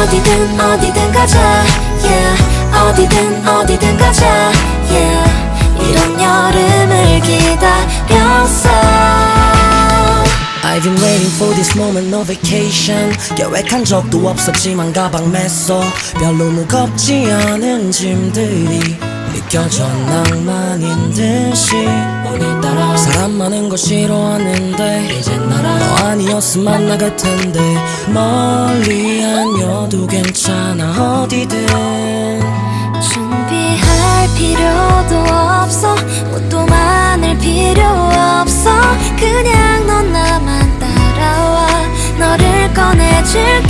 어디든 어디든 가자. Yeah. 어디든 어디든 가자. Yeah. 이런 여름을 기다렸어 I've been waiting for this moment, no vacation. 계획한 적도 없었지만 가방 맸어. 별로 무겁지 않은 짐들이 느껴져 낭만인 듯이. 오늘따라 사람 많은 거 싫어하는데 이젠 나랑 너 아니었으면 안 나갈 텐데 멀리 괜찮아 어디든. 준비할 필요도 없어. 옷도 많을 필요 없어. 그냥 넌 나만 따라와. 너를 꺼내줄게